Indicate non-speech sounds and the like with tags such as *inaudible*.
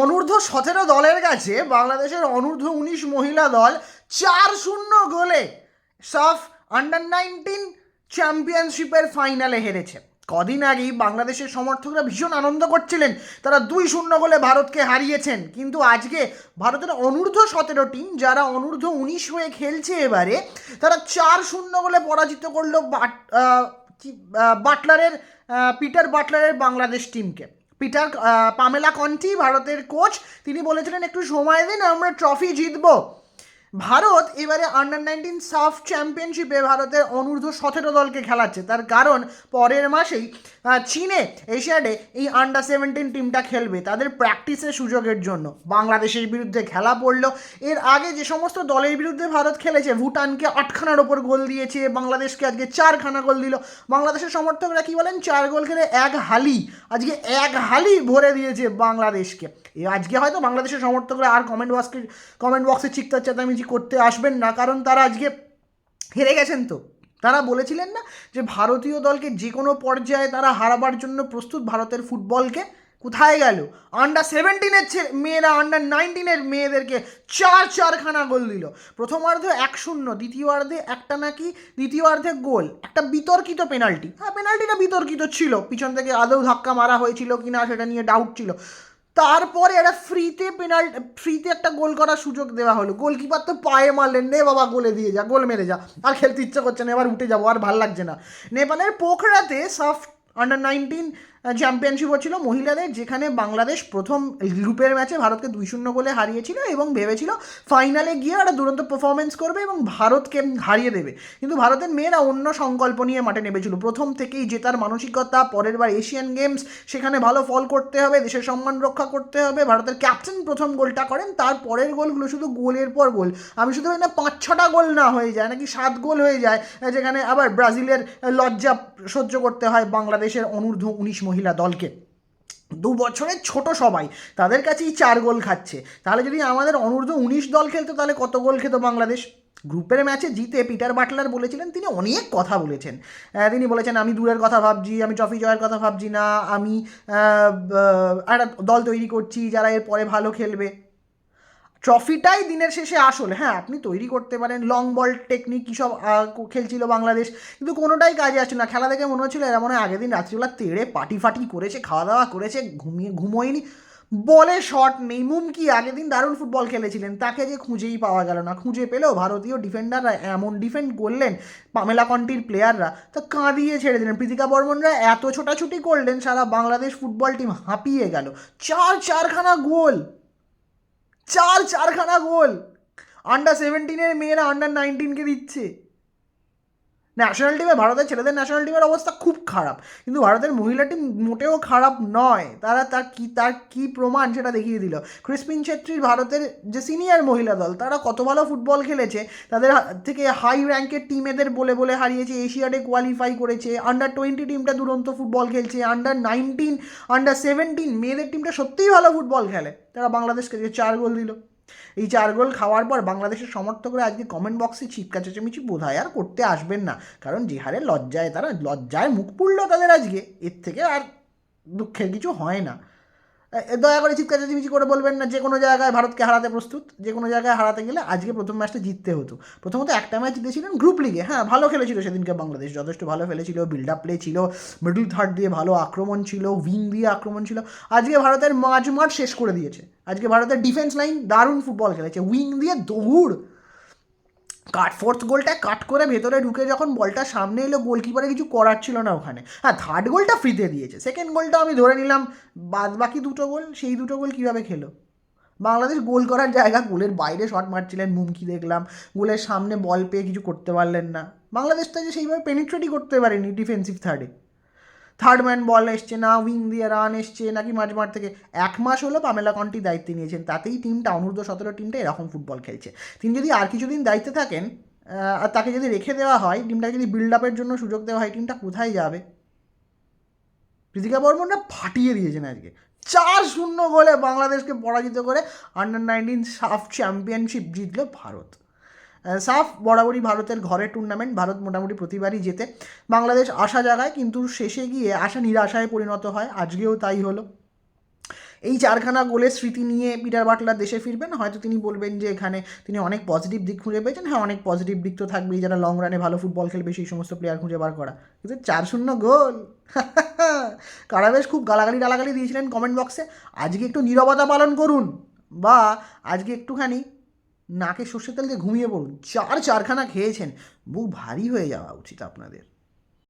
অনূর্ধ্ব সতেরো দলের কাছে বাংলাদেশের অনূর্ধ্ব উনিশ মহিলা দল চার শূন্য গোলে সাফ আন্ডার নাইনটিন চ্যাম্পিয়নশিপের ফাইনালে হেরেছে। কদিন আগেই বাংলাদেশের সমর্থকরা ভীষণ আনন্দ করছিলেন। তারা দুই শূন্য গোলে ভারতকে হারিয়েছেন। কিন্তু আজকে ভারতের অনূর্ধ্ব সতেরো টিম যারা অনূর্ধ্ব উনিশ হয়ে খেলছে এবারে, তারা চার শূন্য গোলে পরাজিত করল বাটলারের পিটার বাটলারের বাংলাদেশ টিমকে পিটার পামেলা কন্টি ভারতের কোচ। তিনি বলেছিলেন একটু সময় দিন আমরা ট্রফি জিতবো। ভারত এবারে আন্ডার নাইনটিন সাফ চ্যাম্পিয়নশিপে ভারতের অনূর্ধ্ব সতেরো দলকে খেলাচ্ছে। তার কারণ পরের মাসেই চীনে এশিয়াডে এই আন্ডার সেভেন্টিন টিমটা খেলবে তাদের প্র্যাকটিসের সুযোগের জন্য। বাংলাদেশের বিরুদ্ধে খেলা পড়ল। এর আগে যে সমস্ত দলের বিরুদ্ধে ভারত খেলেছে, ভুটানকে আটখানার ওপর গোল দিয়েছে, বাংলাদেশকে আজকে চারখানা গোল দিল। বাংলাদেশের সমর্থকরা কি বলেন? চার গোল খেলে এক হালি। আজকে এক হালি ভরে দিয়েছে বাংলাদেশকে। আজকে হয়তো বাংলাদেশের সমর্থকরা আর কমেন্ট বক্সকে কমেন্ট বক্সে চিৎকার চেঁচামেচি করতে আসবেন না, কারণ তারা আজকে হেরে গেছেন তো। তারা বলেছিলেন না যে ভারতীয় দলকে যে কোনো পর্যায়ে তারা হারাবার জন্য প্রস্তুত। ভারতের ফুটবলকে কোথায় গেল? আন্ডার সেভেন্টিনের মেয়েরা আন্ডার নাইনটিনের মেয়েদেরকে চার চারখানা গোল দিল। প্রথমার্ধে এক শূন্য, দ্বিতীয়ার্ধে একটা নাকি, দ্বিতীয়ার্ধে গোল, একটা বিতর্কিত পেনাল্টি। হ্যাঁ পেনাল্টিটা বিতর্কিত ছিল। পিছন থেকে আদৌ ধাক্কা মারা হয়েছিল কিনা সেটা নিয়ে ডাউট ছিল। তারপরে একটা ফ্রিতে পেনাল্টি ফ্রিতে একটা গোল করার সুযোগ দেওয়া হলো। গোলকিপার তো পায়ে মারলেন, নে বাবা, গোলে দিয়ে যা, গোল মেরে যা। আর খেলতে ইচ্ছে করছে না, এবার উঠে যাব, আর ভালো লাগছে না। নেপালের পোখরাতে সাফ আন্ডার নাইনটিন চ্যাম্পিয়নশিপ হচ্ছিল মহিলাদের, যেখানে বাংলাদেশ প্রথম গ্রুপের ম্যাচে ভারতকে দুই শূন্য গোলে হারিয়েছিল এবং ভেবেছিল ফাইনালে গিয়ে একটা দুরন্ত পারফরমেন্স করবে এবং ভারতকে হারিয়ে দেবে। কিন্তু ভারতের মেয়েরা অন্য সংকল্প নিয়ে মাঠে নেমেছিল। প্রথম থেকেই জেতার মানসিকতা, পরের বার এশিয়ান গেমস সেখানে ভালো ফল করতে হবে, দেশের সম্মান রক্ষা করতে হবে। ভারতের ক্যাপ্টেন প্রথম গোলটা করেন, তার পরের গোলগুলো শুধু গোলের পর গোল। আমি শুধু না পাঁচ ছটা গোল না হয়ে যায়, নাকি সাত গোল হয়ে যায়, যেখানে আবার ব্রাজিলের লজ্জা সহ্য করতে হয় বাংলাদেশের অনূর্ধ্ব উনিশ মহিলা দলকে। দু বছরের ছোট সবাই তাদের কাছেই চার গোল খাচ্ছে। তাহলে যদি আমাদের অনূর্ধ্ব উনিশ দল খেলতো, তাহলে কত গোল খেত বাংলাদেশ? গ্রুপের ম্যাচে জিতে পিটার বাটলার বলেছিলেন, তিনি অনেক কথা বলেছেন। তিনি বলেছেন, আমি দূরের কথা ভাবছি, আমি ট্রফি জয়ের কথা ভাবছি না, আমি একটা দল তৈরি করছি, যারা এর পরে ভালো খেলবে। ট্রফিটাই দিনের শেষে আসল। হ্যাঁ আপনি তৈরি করতে পারেন লং বল টেকনিক কী সব খেলছিল বাংলাদেশ, কিন্তু কোনোটাই কাজে আসছে না। খেলা দেখে মনে হচ্ছিল এরা মনে হয় আগের দিন রাত্রিবেলা তেড়ে পাটি ফাটি করেছে, খাওয়া দাওয়া করেছে, ঘুমিয়ে, ঘুমোয়নি। বলে শট নেই মুমকি আগের দিন দারুণ ফুটবল খেলেছিলেন? তাকে যে খুঁজেই পাওয়া গেল না। খুঁজে পেলেও ভারতীয় ডিফেন্ডাররা এমন ডিফেন্ড করলেন পামেলা কন্টির প্লেয়াররা তা কাঁদিয়ে ছেড়ে দিলেন। প্রীতিকা বর্মনরা এত ছোটাছুটি করলেন, সারা বাংলাদেশ ফুটবল টিম হাঁপিয়ে গেল। চার, চারখানা গোল। চার চারখানা গোল। আন্ডার সেভেন্টিনের মেয়েরা আন্ডার নাইনটিনকে দিচ্ছে। ন্যাশনাল টিমে ভারতের ছেলেদের ন্যাশনাল টিমের অবস্থা খুব খারাপ। কিন্তু ভারতের মহিলা টিম মোটেও খারাপ নয়। তারা তার কি তার কি প্রমাণ সেটা দেখিয়ে দিল। ক্রিসপিন ছেত্রীর ভারতের যে সিনিয়র মহিলা দল, তারা কত ভালো ফুটবল খেলেছে। তাদের থেকে হাই র্যাঙ্কের টিম এদের বলে বলে হারিয়েছে। এশিয়াডে কোয়ালিফাই করেছে। আন্ডার টোয়েন্টি টিমটা দুরন্ত ফুটবল খেলছে। আন্ডার নাইনটিন আন্ডার সেভেন্টিন মেয়েদের টিমটা সত্যিই ভালো ফুটবল খেলে। তারা বাংলাদেশকে চার গোল দিল। এই চার গোল খাওয়ার পর বাংলাদেশের সমর্থকরা আজকে কমেন্ট বক্সে ছিপকা চেঁচামেচি বোধ হয় আর করতে আসবেন না। কারণ যে হারে লজ্জায় তারা, লজ্জায় মুখ পুড়লো তাদের আজকে, এর থেকে আর দুঃখের কিছু হয় না। দয়া করে চিৎকার চেঁচামেচি করে বলবেন না, যে কোনো জায়গায় ভারতকে হারাতে প্রস্তুত, যে কোনো জায়গায় হারাতে গেলে আজকে প্রথম ম্যাচটা জিততে হতো। প্রথমত একটা ম্যাচ জিতেছিলেন গ্রুপ লিগে। হ্যাঁ ভালো খেলেছিল সেদিনকে বাংলাদেশ, যথেষ্ট ভালো খেলেছিল বিল্ড আপ প্লে ছিল মিডল থার্ড দিয়ে ভালো আক্রমণ ছিল উইং দিয়ে আক্রমণ ছিল। আজকে ভারতের মাঝমাঠ শেষ করে দিয়েছে। আজকে ভারতের ডিফেন্স লাইন দারুণ ফুটবল খেলেছে উইং দিয়ে দৌড়। কাট ফোর্থ গোলটা কাট করে ভেতরে ঢুকে যখন বলটা সামনে এলো গোলকিপারে কিছু করার ছিল না ওখানে। হ্যাঁ থার্ড গোলটা ফ্রিতে দিয়েছে। সেকেন্ড গোলটা আমি ধরে নিলাম, বাদ বাকি দুটো গোল সেই দুটো গোল কীভাবে খেলো? বাংলাদেশ গোল করার জায়গা গোলের বাইরে শট মারছিলেন, মুমকি দেখলাম গোলের সামনে বল পেয়ে কিছু করতে পারলেন না। বাংলাদেশটা যে সেইভাবে পেনিট্রেটই করতে পারেনি ডিফেন্সিভ থার্ডে থার্ড ম্যান বল এসছে, না উইং দিয়ে রান এসছে, নাকি মাঝ মাঠ থেকে। এক মাস হলো পামেলা কন্টি দায়িত্ব নিয়েছেন, তাতেই টিমটা অনূর্ধ্ব সতেরো টিমটা এরকম ফুটবল খেলছে। তিনি যদি আর কিছুদিন দায়িত্বে থাকেন আর তাকে যদি রেখে দেওয়া হয় টিমটাকে যদি বিল্ড আপের জন্য সুযোগ দেওয়া হয় টিমটা কোথায় যাবে? প্রীতিকা বর্মনরা ফাটিয়ে দিয়েছেন আজকে। চার শূন্য গোলে বাংলাদেশকে পরাজিত করে আন্ডার নাইনটিন সাফ চ্যাম্পিয়নশিপ জিতল ভারত। সাফ, বরাবরই ভারতের ঘরের টুর্নামেন্ট ভারত মোটামুটি প্রতিবারই জেতে। বাংলাদেশ আশা জাগায়, কিন্তু শেষে গিয়ে আশা নিরাশায় পরিণত হয়। আজকেও তাই হলো। এই চারখানা গোলের স্মৃতি নিয়ে পিটার বাটলার দেশে ফিরবেন। হয়তো তিনি বলবেন যে এখানে তিনি অনেক পজিটিভ দিক খুঁজে পেয়েছেন। হ্যাঁ অনেক পজিটিভ দিক তো থাকবেই। যারা লং রানে ভালো ফুটবল খেলবে, সেই সমস্ত প্লেয়ার খুঁজে বার করা। কিন্তু চার শূন্য গোল? *laughs* কারা বেশ খুব গালাগালি ডালাগালি দিয়েছিলেন কমেন্ট বক্সে আজকে একটু নীরবতা পালন করুন। বা আজকে একটুখানি নাকে সর্ষের তেল দিয়ে ঘুমিয়ে পড়ুন। চার চারখানা খেয়েছেন। বুক ভারী হয়ে যাওয়া উচিত আপনাদের।